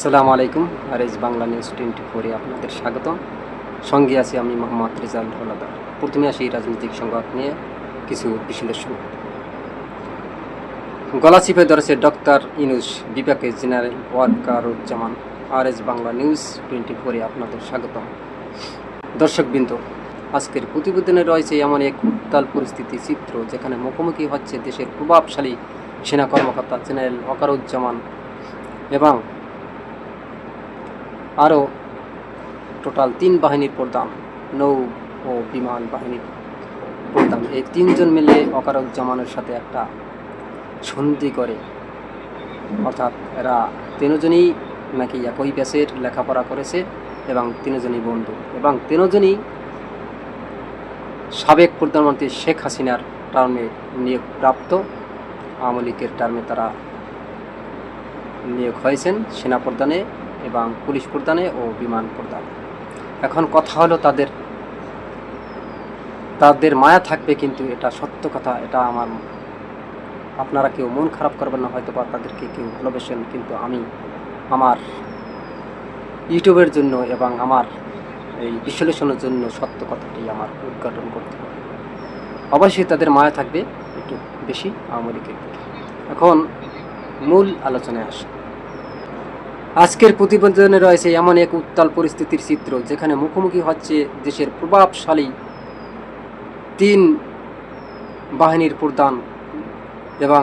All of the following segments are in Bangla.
আসসালামু আলাইকুম। R S Bangla news twenty ফোরে আপনাদের স্বাগতম। সঙ্গে আছি আমি মোহাম্মদ রেজাল হলাদার। প্রথমে আসি রাজনৈতিক সংবাদ নিয়ে, কিছু বিশ্লেষণ। গলা চিপে ধরেছে ডক্টর ইনুস, বিপাকে জেনারেল ওয়ারকারুজ্জামান। আর এস বাংলা নিউজ টোয়েন্টি ফোরে আপনাদের স্বাগতম। দর্শকবৃন্দ, আজকের প্রতিবেদনে রয়েছে এমন এক উত্তাল পরিস্থিতি চিত্র, যেখানে মুখোমুখি হচ্ছে দেশের প্রভাবশালী সেনা কর্মকর্তা জেনারেল ওয়াকারুজ্জামান এবং আরও টোটাল তিন বাহিনীর প্রধান, নৌ ও বিমান বাহিনীর প্রধান। এই তিনজন মিলে অকারুজ্জামানের সাথে একটা সন্ধি করে। অর্থাৎ এরা তিনজনই নাকি একই ব্যাচের লেখাপড়া করেছে এবং তিনজনই বন্ধু এবং তিনজনই সাবেক প্রধানমন্ত্রী শেখ হাসিনার টার্মে নিয়োগ প্রাপ্ত আওয়ামী লীগের টার্মে তারা নিয়োগ হয়েছেন সেনা প্রধানে এবং পুলিশ প্রদানে ও বিমান প্রধানে। এখন কথা হলো তাদের তাদের মায়া থাকবে কিন্তু এটা সত্য কথা, এটা আমার আপনারা কেউ মন খারাপ করবেন না হয়তো বা তাদেরকে কেউ ভালোবেসেন, কিন্তু আমি আমার ইউটিউবের জন্য এবং আমার এই বিশ্লেষণের জন্য সত্য কথাটি আমার উদ্ঘাটন করতে হবে। অবশ্যই তাদের মায়া থাকবে একটু বেশি আওয়ামী লীগের এখন মূল আলোচনায় আসে। আজকের প্রতিবেদনে রয়েছে এমন এক উত্তাল পরিস্থিতির চিত্র, যেখানে মুখোমুখি হচ্ছে দেশের প্রভাবশালী তিন বাহিনীর প্রধান এবং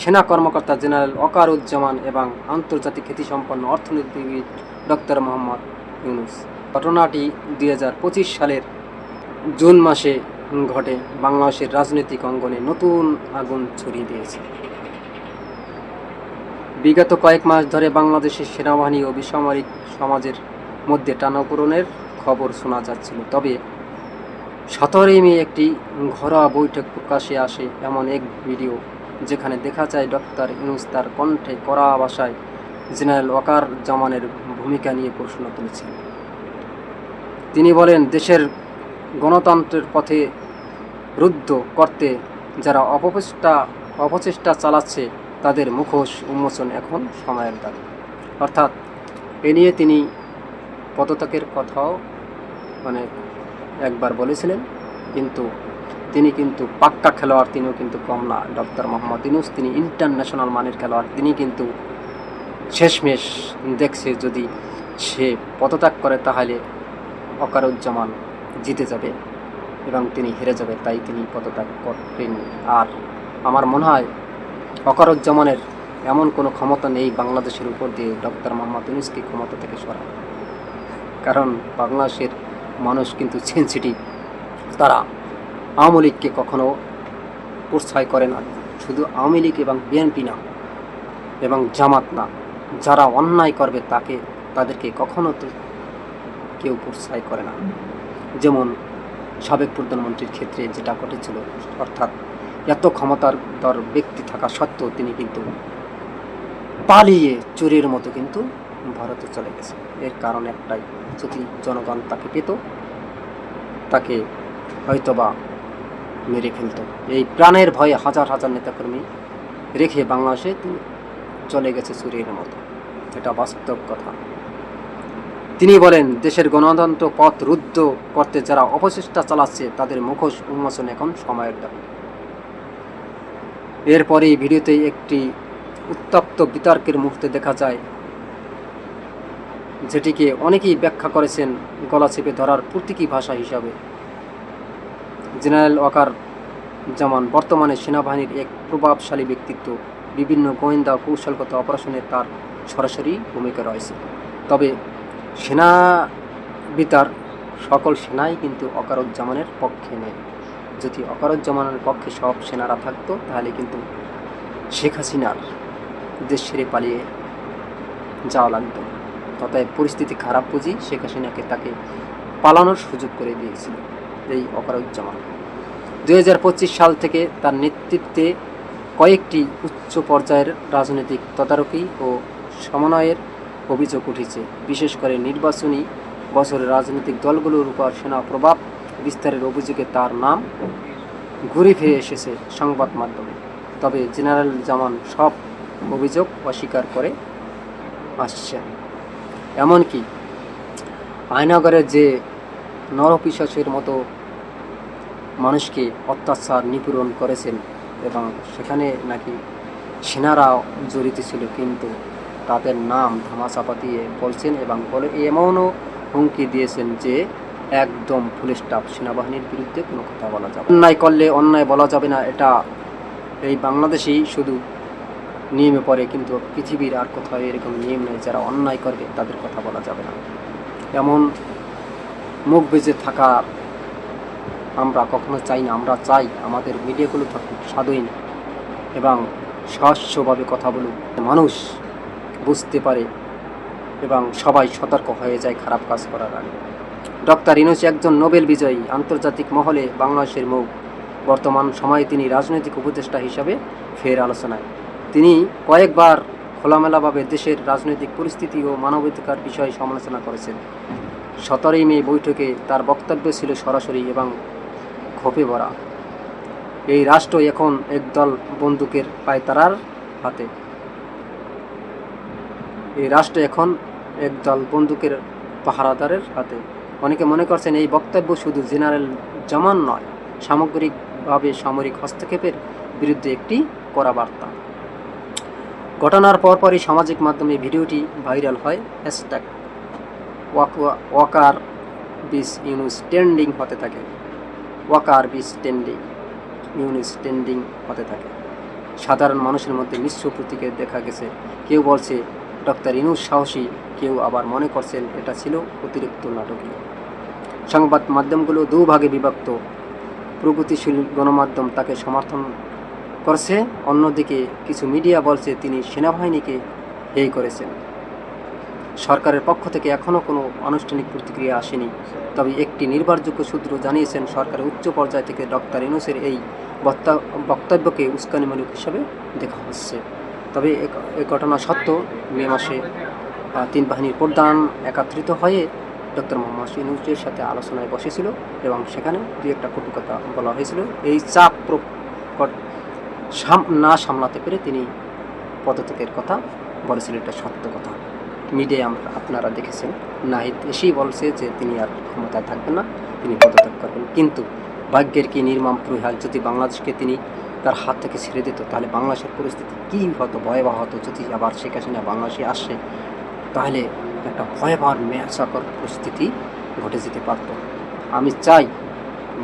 সেনা কর্মকর্তা জেনারেল অকারুজ্জামান এবং আন্তর্জাতিক খ্যাতিসম্পন্ন অর্থনীতিবিদ ডক্টর মোহাম্মদ ইউনুস। ঘটনাটি দুই হাজার পঁচিশ সালের জুন মাসে ঘটে বাংলাদেশের রাজনৈতিক অঙ্গনে নতুন আগুন ছড়িয়ে দিয়েছে। বিগত কয়েক মাস ধরে বাংলাদেশের সেনাবাহিনী ও বেসামরিক সমাজের মধ্যে টানাপোড়নের খবর শোনা যাচ্ছিল। তবে সতেরোই মে একটি ঘরোয়া বৈঠক প্রকাশে আসে এমন এক ভিডিও যেখানে দেখা যায় ডক্টর ইউনুস তার কণ্ঠে কড়া ভাষায় জেনারেল ওয়াকার জামানের ভূমিকা নিয়ে প্রশ্ন তুলেছেন তিনি বলেন, দেশের গণতন্ত্রের পথে রুদ্ধ করতে যারা অপচেষ্টা অপচেষ্টা চালাচ্ছে তাদের মুখোশ উন্মোচন এখন সময়ের দাবি। অর্থাৎ এ নিয়ে তিনি পদত্যাগের কথাও মানে একবার বলেছিলেন, কিন্তু তিনি কিন্তু পাক্কা খেলোয়াড়, তিনিও কিন্তু কম না। ডক্টর মোহাম্মদ ইনুস তিনি ইন্টারন্যাশনাল মানের খেলোয়াড়। তিনি কিন্তু শেষমেশ দেখছে যদি সে পদত্যাগ করে, তাহলে অকারুজ্জামান জিতে যাবে এবং তিনি হেরে যাবে, তাই তিনি পদত্যাগ করবেন আর আমার মনে হয় অকারুজ্জামানের এমন কোনো ক্ষমতা নেই বাংলাদেশের উপর দিয়ে ডক্টর মোহাম্মদ ইউনুসকে ক্ষমতা থেকে সরা কারণ বাংলাদেশের মানুষ কিন্তু সেন্সিটিভ তারা আওয়ামী লীগকে কখনো প্রশ্রয় করে না। শুধু আওয়ামী লীগ এবং বিএনপি না, এবং জামাত না, যারা অন্যায় করবে তাকে, তাদেরকে কখনো কেউ প্রশ্রয় করে না। যেমন সাবেক প্রধানমন্ত্রীর ক্ষেত্রে যেটা ঘটেছিল, অর্থাৎ এত ক্ষমতার দর ব্যক্তি থাকা সত্ত্বেও তিনি কিন্তু পালিয়ে চোরের মতো কিন্তু ভারতে চলে গেছে। এর কারণ একটাই, যদি জনগণ তাকে পেত, তাকে হয়তোবা মেরে ফেলত। এই প্রাণের ভয়ে হাজার হাজার নেতাকর্মী রেখে বাংলাদেশে তিনি চলে গেছে চুরির মতো। এটা বাস্তব কথা। তিনি বলেন, দেশের গণতন্ত্র পথ রুদ্ধ করতে যারা অপচেষ্টা চালাচ্ছে, তাদের মুখোশ উন্মোচন এখন সময়ের দাবি। এরপরেই ভিডিওতে একটি উত্তপ্ত বিতর্কের মুহূর্তে দেখা যায়, যেটিকে অনেকেই ব্যাখ্যা করেছেন গলা চেপে ধরার প্রতীকী ভাষা হিসাবে। জেনারেল ওয়াকার যেমন বর্তমানে সেনাবাহিনীর এক প্রভাবশালী ব্যক্তিত্ব। বিভিন্ন গোয়েন্দা কৌশলগত অপারেশনে তার সরাসরি ভূমিকা রয়েছে। তবে সেনা বিতার সকল সেনাই কিন্তু অকারুজ্জামানের পক্ষে নেই। যদি অকারুজ্জামানের পক্ষে সব সেনারা থাকতো, তাহলে কিন্তু শেখ হাসিনার দেশ ছেড়ে পালিয়ে যাওয়া লাগতো। অতএব পরিস্থিতি খারাপ বুঝি শেখ হাসিনাকে তাকে পালানোর সুযোগ করে দিয়েছিল এই অকারুজ্জামান দুই হাজার পঁচিশ সাল থেকে তার নেতৃত্বে কয়েকটি উচ্চ পর্যায়ের রাজনৈতিক তদারকি ও সমন্বয়ের অভিযোগ উঠেছে। বিশেষ করে নির্বাচনী বছরে রাজনৈতিক দলগুলোর উপর সেনা প্রভাব বিস্তারের অভিযোগে তার নাম ঘুরে ফিরে এসেছে সংবাদ মাধ্যমে। তবে জেনারেল জামান সব অভিযোগ অস্বীকার করে আসছেন এমনকি আয়নাগরের যে নরপিশাচের মতো মানুষকে অত্যাচার নিপীড়ন করেছেন এবং সেখানে নাকি সেনারাও জড়িত ছিল, কিন্তু তাদের নাম ধামাচাপা দিয়ে বলছেন এবং বলে এমনও হুমকি দিয়েছেন যে একদম ফুল স্টাফ সেনাবাহিনীর বিরুদ্ধে কোনো কথা বলা যাবে অন্যায় করলে অন্যায় বলা যাবে না, এটা এই বাংলাদেশেই শুধু নিয়মে পড়ে, কিন্তু পৃথিবীর আর কোথাও এরকম নিয়ম নেই যারা অন্যায় করবে, তাদের কথা বলা যাবে না। এমন মুখ বেজে থাকা আমরা কখনো চাই না, আমরা চাই আমাদের মিডিয়াগুলো থাকুক স্বাধীন এবং সহস্যভাবে কথা বলুক মানুষ বুঝতে পারে এবং সবাই সতর্ক হয়ে যায় খারাপ কাজ করার আগে। ডক্টর ইনুস একজন নোবেল বিজয়ী আন্তর্জাতিক মহলে বাংলাদেশের মুখ। বর্তমান সময়ে তিনি রাজনৈতিক উপদেষ্টা হিসাবে ফের আলোচনায়। তিনি কয়েকবার খোলামেলাভাবে দেশের রাজনৈতিক পরিস্থিতি ও মানবাধিকার বিষয়ে সমালোচনা করেছেন। সতেরোই মে বৈঠকে তার বক্তব্য ছিল সরাসরি এবং ক্ষোভে ভরা। এই রাষ্ট্র এখন একদল বন্দুকের পায়তারার হাতে। এই রাষ্ট্র এখন একদল বন্দুকের পাহারাদারের হাতে। অনেকে মনে করছেন এই বক্তব্য শুধু জেনারেল জামান নয়, সামগ্রিকভাবে সামরিক হস্তক্ষেপের বিরুদ্ধে একটি কড়া বার্তা। ঘটনার পরপরই সামাজিক মাধ্যমে ভিডিওটি ভাইরাল হয়, হ্যাশট্যাগ ওয়াকার বিস ইউনুস ট্রেন্ডিং হতে থাকে। ওয়াকার বিস ট্রেন্ডিং, ইউনুস ট্রেন্ডিং হতে থাকে। সাধারণ মানুষের মধ্যে মিশ্র প্রতীকে দেখা গেছে। কেউ বলছে ডক্টর ইনুস সাহসী কেউ আবার মনে করছেন এটা ছিল অতিরিক্ত নাটকীয়। সংবাদ মাধ্যমগুলো দুভাগে বিভক্ত। প্রগতিশীল গণমাধ্যম তাকে সমর্থন করছে, অন্যদিকে কিছু মিডিয়া বলছে তিনি সেনাবাহিনীকে হেয় করেছেন। সরকারের পক্ষ থেকে এখনও কোনো আনুষ্ঠানিক প্রতিক্রিয়া আসেনি। তবে একটি নির্ভরযোগ্য সূত্র জানিয়েছেন, সরকারের উচ্চ পর্যায় থেকে ডক্টর ইনুসের এই বক্তা- বক্তব্যকে উস্কানিমূলক হিসাবে দেখা হচ্ছে। তবে এ- ঘটনা সত্ত্বেও মে মাসে তিন বাহিনীর প্রধান একত্রিত হয়ে ডক্টর মোহাম্মদ ইনুসের সাথে আলোচনায় বসেছিল এবং সেখানে দু একটা কটু কথা বলা হয়েছিল। এই চাপ না সামলাতে পেরে তিনি পদত্যাগের কথা বলেছিলেন, এটা সত্য কথা। মিডিয়ায় আমরা আপনারা দেখেছেন, নাহিদ এসেই বলছে যে তিনি আর ক্ষমতায় থাকবেন না, তিনি পদত্যাগ করবেন। কিন্তু ভাগ্যের কি নির্মম প্রহাল যদি বাংলাদেশকে তিনি তার হাত থেকে ছেড়ে দিত। তাহলে বাংলাদেশের পরিস্থিতি কী হতো? ভয়াবহ হতো যদি আবার শেখ হাসিনা বাংলাদেশে আসে, তাহলে একটা ভয়াবহ মেয়াসাকর পরিস্থিতি ঘটে যেতে পারত। আমি চাই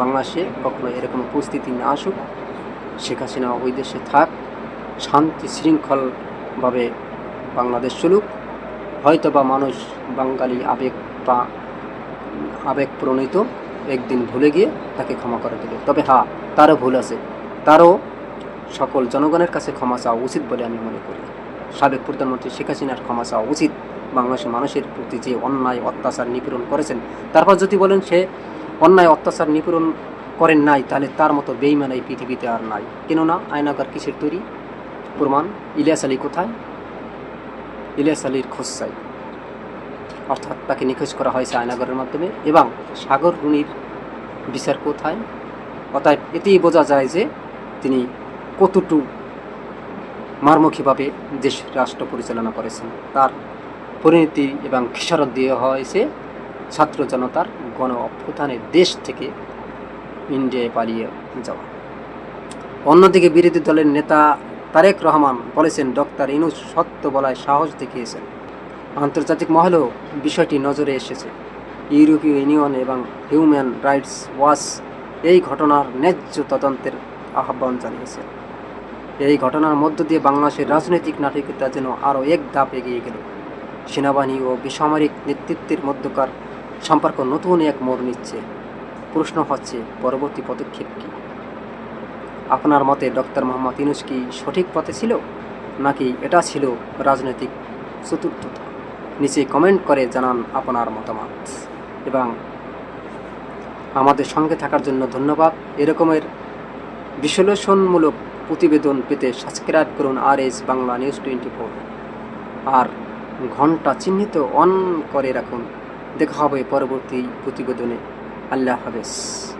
বাংলাদেশে কখনো এরকম পরিস্থিতি না আসুক। শেখ হাসিনা ওই দেশে থাক, শান্তি শৃঙ্খলভাবে বাংলাদেশ চলুক। হয়তো বা মানুষ বাঙালি আবেগ বা আবেগ প্রণীত, একদিন ভুলে গিয়ে তাকে ক্ষমা করে দেবে তবে হ্যাঁ তারও ভুল আছে। তারও সকল জনগণের কাছে ক্ষমা চাওয়া উচিত বলে আমি মনে করি। সাবেক প্রধানমন্ত্রী শেখ হাসিনার ক্ষমা চাওয়া উচিত। বাংলাদেশের মানুষের প্রতি যে অন্যায়, অত্যাচার, নিপীড়ন করেছেন তারপর যদি বলেন সে অন্যায়, অত্যাচার, নিপীড়ন করেন নাই, তাহলে তার মতো বেইমান এই পৃথিবীতে আর নাই। কেননা আয়নাগার কিসের তৈরি? প্রমাণ, ইলিয়াস আলী কোথায়? ইলিয়াস আলীর খোঁজ চাই। অর্থাৎ তাকে নিখোঁজ করা হয়েছে আয়নাগরের মাধ্যমে। এবং সাগর রুনির বিচার কোথায়? অতএব এতেই বোঝা যায় যে তিনি কতটু মারমুখীভাবে দেশ রাষ্ট্র পরিচালনা করেছেন, তার পরিণতি এবং খেসারত দেওয়া হয়েছে ছাত্র জনতার গণ অভ্যুত্থানের দেশ থেকে ইন্ডিয়ায় পালিয়ে যাওয়া। অন্যদিকে বিরোধী দলের নেতা তারেক রহমান বলেছেন, ডক্টর ইনুস সত্য বলায় সাহস দেখিয়েছেন। আন্তর্জাতিক মহলেও বিষয়টি নজরে এসেছে। ইউরোপীয় ইউনিয়ন এবং হিউম্যান রাইটস ওয়াচ এই ঘটনার ন্যায্য তদন্তের আহ্বান জানিয়েছে। এই ঘটনার মধ্য দিয়ে বাংলাদেশের রাজনৈতিক নাটকীয়তা যেন আরও এক ধাপ এগিয়ে গেল। সেনাবাহিনী ও বেসামরিক নেতৃত্বের মধ্যকার সম্পর্ক নতুন এক মোড় নিচ্ছে। প্রশ্ন হচ্ছে, পরবর্তী পদক্ষেপ কী? আপনার মতে ডক্টর মোহাম্মদ ইউনুস কি সঠিক পথে ছিল, নাকি এটা ছিল রাজনৈতিক চতুর্থতা? নিচে কমেন্ট করে জানান আপনার মতামত। এবং আমাদের সঙ্গে থাকার জন্য ধন্যবাদ। এরকমের বিশ্লেষণমূলক প্রতিবেদন পেতে সাবস্ক্রাইব করুন R S Bangla news twenty four. আর ঘণ্টা চিহ্নিত অন করে রাখুন। দেখা হবে পরবর্তী প্রতিবেদনে। আল্লাহ হাফেজ।